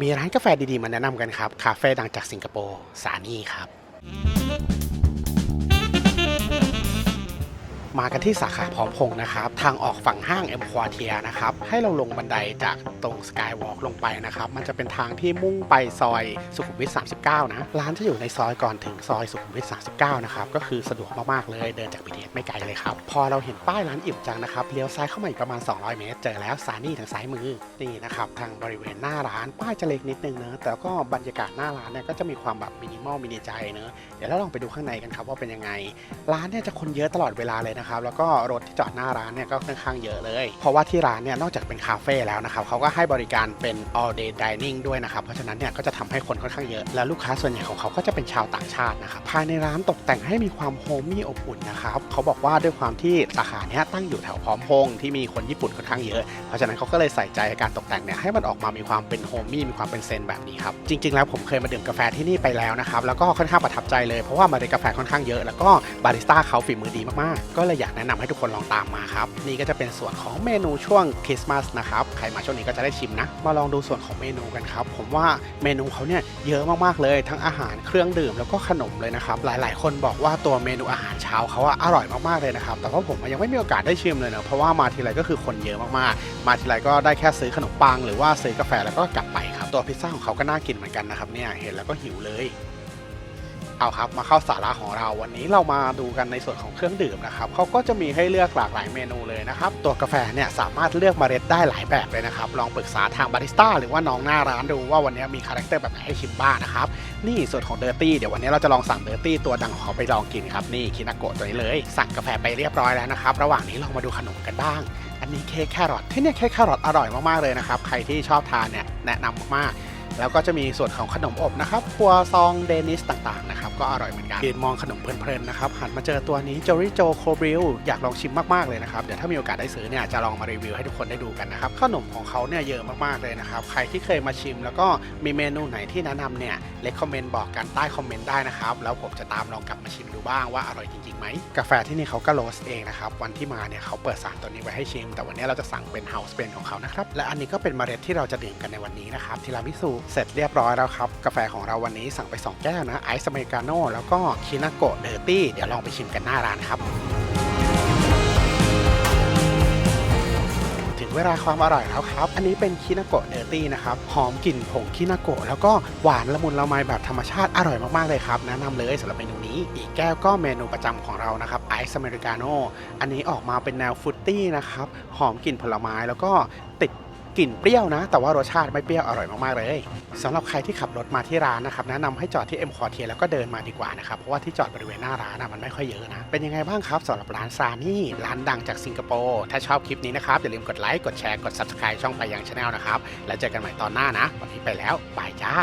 มีร้านกาแฟดีๆ มาแนะนำกันครับ คาเฟ่ดังจากสิงคโปร์สานี่ครับ มากันที่สาขาพร้อมพงษ์นะครับ ทางออกฝั่งห้างเอ็มควอเทียนะครับ ให้เราลงบันไดจากตรงสกายวอล์กลงไปนะครับ มันจะเป็นทางที่มุ่งไปซอยสุขุมวิท 39 นะ ร้านจะอยู่ในซอยก่อนถึงซอยสุขุมวิท 39 นะครับ ก็คือสะดวกมากๆเลยเดินจาก BTS ไม่ไกลเลยครับ พอเราเห็นป้ายร้านอิ่มจังนะครับ เลี้ยวซ้ายเข้ามาอีกประมาณ 200 เมตร เจอแล้วซานี่ทางซ้ายมือ นี่นะครับ ทางบริเวณหน้าร้าน ป้ายจะเล็กนิดนึงเนอะแต่ก็บรรยากาศหน้าร้านเนี่ยก็จะมีความแบบมินิมอลมินิใจเนอะเดี๋ยวเราลองไปดูข้างในกันครับว่าเป็นยังไง ร้านเนี่ยจะคนเยอะตลอดเวลาเลยนะครับแล้วก็รถที่จอดหน้าร้านเนี่ยก็ค่อนข้างเยอะเลย เพราะว่าที่ร้านเนี่ยนอกจากเป็นคาเฟ่แล้วนะครับเขาก็ให้บริการเป็น all day dining ด้วยนะครับเพราะฉะนั้นเนี่ยก็จะทำให้คนค่อนข้างเยอะแล้วลูกค้าส่วนใหญ่ของเขาก็จะเป็นชาวต่างชาตินะครับภายในร้านตกแต่งให้มีความโฮมมี่อบอุ่นนะครับเขาบอกว่าด้วยความที่สาขาเนี้ยตั้งอยู่แถวพร้อมพงที่มีคนญี่ปุ่นค่อนข้างเยอะ เพราะฉะนั้นเขาก็เลยใส่ใจการตกแต่งเนี่ยให้มันออกมามีความเป็นโฮมมี่มีความเป็นเซนแบบนี้ครับจริง ๆ แล้วผมเคยมาดื่มกาแฟที่นี่ไปแล้วนะครับแล้วก็ค่อนข้างประทับใจเลยเพราะว่ามาในกาแฟค่อนข้างเยอะแล้วก็บาริสต้าเขาฝีมือดีมากๆก็เลยอยากแนะนำให้ทุกคนลองตามมาครับ นี่ก็จะเป็นส่วนของเมนูช่วงคริสต์มาสนะครับใครมาช่วงนี้ก็จะได้ชิมนะ มาลองดูส่วนของเมนูกันครับ ผมว่าเมนูเขาเนี่ยเยอะมากๆเลย ทั้งอาหารเครื่องดื่มแล้วก็ขนมเลยนะครับ หลายๆ คนบอกว่าตัวเมนูอาหารเช้าเขาอะอร่อยมากๆเลยนะครับ แต่ว่าผมยังไม่มีโอกาสได้ชิมเลยเนอะเพราะว่ามาทีไรก็คือคนเยอะมากๆ มาทีไรก็ได้แค่ซื้อขนมปัง หรือว่าซื้อกาแฟแล้วก็กลับไปครับ ตัวพิซซ่าของเขาก็น่ากินเหมือนกันนะครับเนี่ยเห็นแล้วก็หิวเลย เอาครับมาเข้าสาระของเราวันนี้เรามาดูกันในส่วนของเครื่องดื่มนะครับเขาก็จะมีให้เลือกหลากหลายเมนูเลยนะครับ ตัวกาแฟเนี่ยสามารถเลือกเมล็ดได้หลายแบบเลยนะครับ ลองปรึกษาทางบาริสต้าหรือว่าน้องหน้าร้านดูว่าวันนี้มีคาแรคเตอร์แบบไหนให้ชิมบ้างนะครับ นี่ส่วนของเดอร์ตี้เดี๋ยววันนี้เราจะลองสั่งเดอร์ตี้ตัวดังของเขาไปลองกินครับนี่คินาโกะตัวนี้เลย สั่งกาแฟไปเรียบร้อยแล้วนะครับระหว่างนี้ลองมาดูขนมกันบ้าง อันนี้เค้กแครอทที่เนี่ยเค้กแครอทอร่อยมากๆเลยนะครับใครที่ชอบทานเนี่ยแนะนำมากๆ แล้วก็จะมีส่วนของขนมอบนะครับครัวซองเดนิสต่างๆนะครับก็อร่อยเหมือนกันยืนมองขนมเพลินๆนะครับหันมาเจอตัวนี้จอริโจโคบริลอยากลองชิมมากๆเลยนะครับเดี๋ยวถ้ามีโอกาสได้ซื้อเนี่ยจะลองมารีวิวให้ทุกคนได้ดูกันนะครับขนมของเขาเนี่ยเยอะมากๆเลยนะครับใครที่เคยมาชิม แล้วก็มีเมนูไหนที่แนะนำเนี่ยเลคคอมเมนต์บอกกันใต้คอมเมนต์ได้นะครับแล้วผมจะตามลองกลับมาชิมดูบ้างว่าอร่อยจริงๆไหมกาแฟที่นี่เขาก็โรสเองนะครับวันที่มาเนี่ยเขาเปิดสารตัวนี้ไว้ให้ชิม แต่วันนี้เราจะสั่งเป็นเฮาส์เบนของเขานะครับและอันนี้ก็เป็นเมล็ดที่เราจะดื่มกันในวันนี้นะครับทีรามิสุเสร็จเรียบร้อยแล้วครับ กาแฟของเราวันนี้สั่งไป 2 แก้วนะไอซ์อเมริกาโน่แล้วก็คินาโกะเดอร์ตี้เดี๋ยวลองไปชิมกันหน้าร้านครับ ถึงเวลาความอร่อยแล้วครับ อันนี้เป็นคินาโกะเดอร์ตี้นะครับหอมกลิ่นผงคินาโกะแล้วก็หวานละมุนละไมแบบธรรมชาติอร่อยมากๆเลยครับแนะนำเลยสำหรับเมนูนี้ อีกแก้วก็เมนูประจำของเรานะครับไอซ์อเมริกาโน่อันนี้ออกมาเป็นแนวฟรุตตี้นะครับหอมกลิ่นผลไม้แล้วก็ติด กลิ่นเปรี้ยวนะ แต่ว่ารสชาติไม่เปรี้ยวอร่อยมาก ๆ เลยสำหรับใครที่ขับรถมาที่ร้านนะครับแนะนำให้จอดที่เอ็มคอเทียแล้วก็เดินมาดีกว่านะครับเพราะว่าที่จอดบริเวณหน้าร้านมันไม่ค่อยเยอะนะเป็นยังไงบ้างครับสำหรับร้านซานี่ร้านดังจากสิงคโปร์ถ้าชอบคลิปนี้นะครับอย่าลืมกดไลค์กดแชร์กด subscribe ช่องไปยังชาแนลนะครับแล้วเจอกันใหม่ตอนหน้านะ วันนี้ไปแล้วบายจ้า